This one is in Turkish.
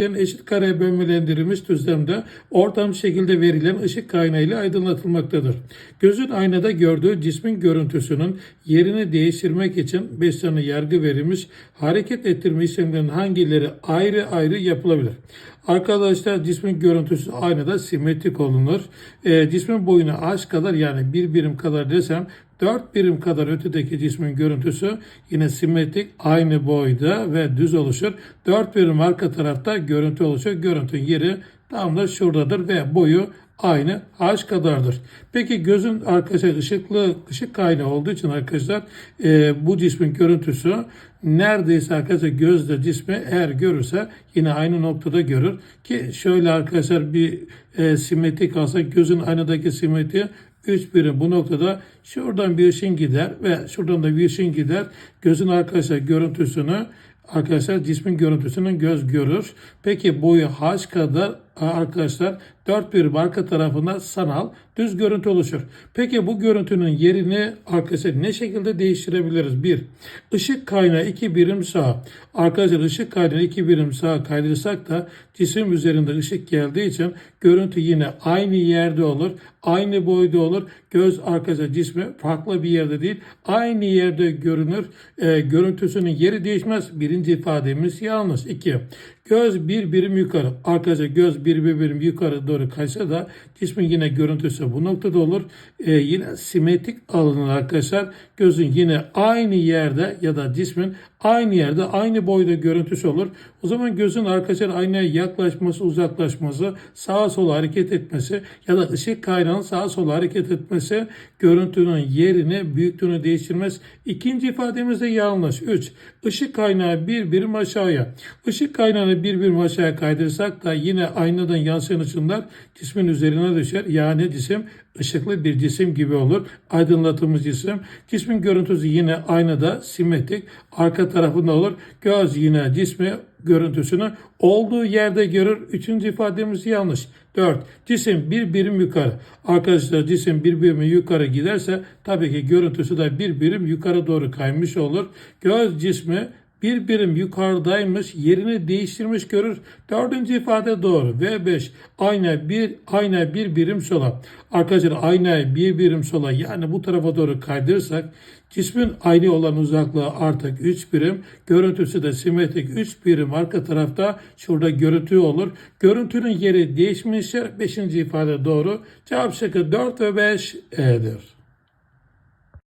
eşit kare bölmelendirilmiş düzlemde ortam şekilde verilen ışık kaynağıyla aydınlatılmaktadır. Gözün aynada gördüğü cismin görüntüsünün yerini değiştirmek için 5 tane yargı verilmiş. Hareket ettirme işlemlerinin hangileri ayrı ayrı yapılabilir? Arkadaşlar cismin görüntüsü aynada simetrik olunur. E, cismin boyunu h kadar yani bir birim kadar desem 4 birim kadar ötedeki cismin görüntüsü yine simetrik aynı boyda ve düz oluşur. 4 birim arka tarafta görüntü oluşur. Görüntünün yeri tam da şuradadır ve boyu aynı h kadardır. Peki gözün arkadaşlar ışıklı ışık kaynağı olduğu için arkadaşlar e, bu cismin görüntüsü neredeyse arkadaşlar gözle cismi eğer görürse yine aynı noktada görür ki şöyle arkadaşlar bir e, simetrik alsak gözün aynadaki simetriği 3 birim bu noktada şuradan bir ışın gider ve şuradan da bir ışın gider. Gözün arkadaşlar görüntüsünü arkadaşlar cismin görüntüsünün göz görür. Peki boyu h kadar arkadaşlar 4 birim arka tarafında sanal düz görüntü oluşur. Peki bu görüntünün yerini arkadaşlar ne şekilde değiştirebiliriz? 1. Işık kaynağı 2 birim sağ. Arkadaşlar ışık kaynağı 2 birim sağa kaydırırsak da cisim üzerinde ışık geldiği için görüntü yine aynı yerde olur. Aynı boyda olur. Göz arkadaşlar cismi farklı bir yerde değil. Aynı yerde görünür. E, görüntüsünün yeri değişmez. Birinci ifademiz yanlış. 2. Göz bir birim yukarı. Arkadaşlar göz bir, bir birim yukarı doğru kaysa da cismin yine görüntüsü bu noktada olur. Ee, yine simetrik alınır arkadaşlar. Gözün yine aynı yerde ya da cismin aynı yerde aynı boyda görüntüsü olur. O zaman gözün arkadaşlar aynaya yaklaşması, uzaklaşması, sağa sola hareket etmesi ya da ışık kaynağının sağa sola hareket etmesi görüntünün yerini, büyüklüğünü değiştirmez. İkinci ifademiz de yanlış. 3. Işık kaynağı bir birim aşağıya. Işık kaynağını bir birim aşağıya kaydırırsak da yine aynadan yansıyan ışınlar cismin üzerine düşer. Yani cisim ışıklı bir cisim gibi olur. Aydınlatılmış cisim. Cismin görüntüsü yine aynada simetrik. Arka tarafında olur. Göz yine cismi görüntüsünü olduğu yerde görür. Üçüncü ifademiz yanlış. 4. Cisim bir birim yukarı. Arkadaşlar cisim bir birim yukarı giderse tabii ki görüntüsü de bir birim yukarı doğru kaymış olur. Göz cismi bir birim yukarıdaymış, yerini değiştirmiş görür. Dördüncü ifade doğru. V5 ayna bir ayna bir birim sola. Arkadaşlar ayna bir birim sola yani bu tarafa doğru kaydırırsak cismin aynı olan uzaklığı artık 3 birim. Görüntüsü de simetrik 3 birim arka tarafta şurada görüntü olur. Görüntünün yeri değişmiştir. Beşinci ifade doğru. Cevap şıkkı 4 ve 5 E'dir.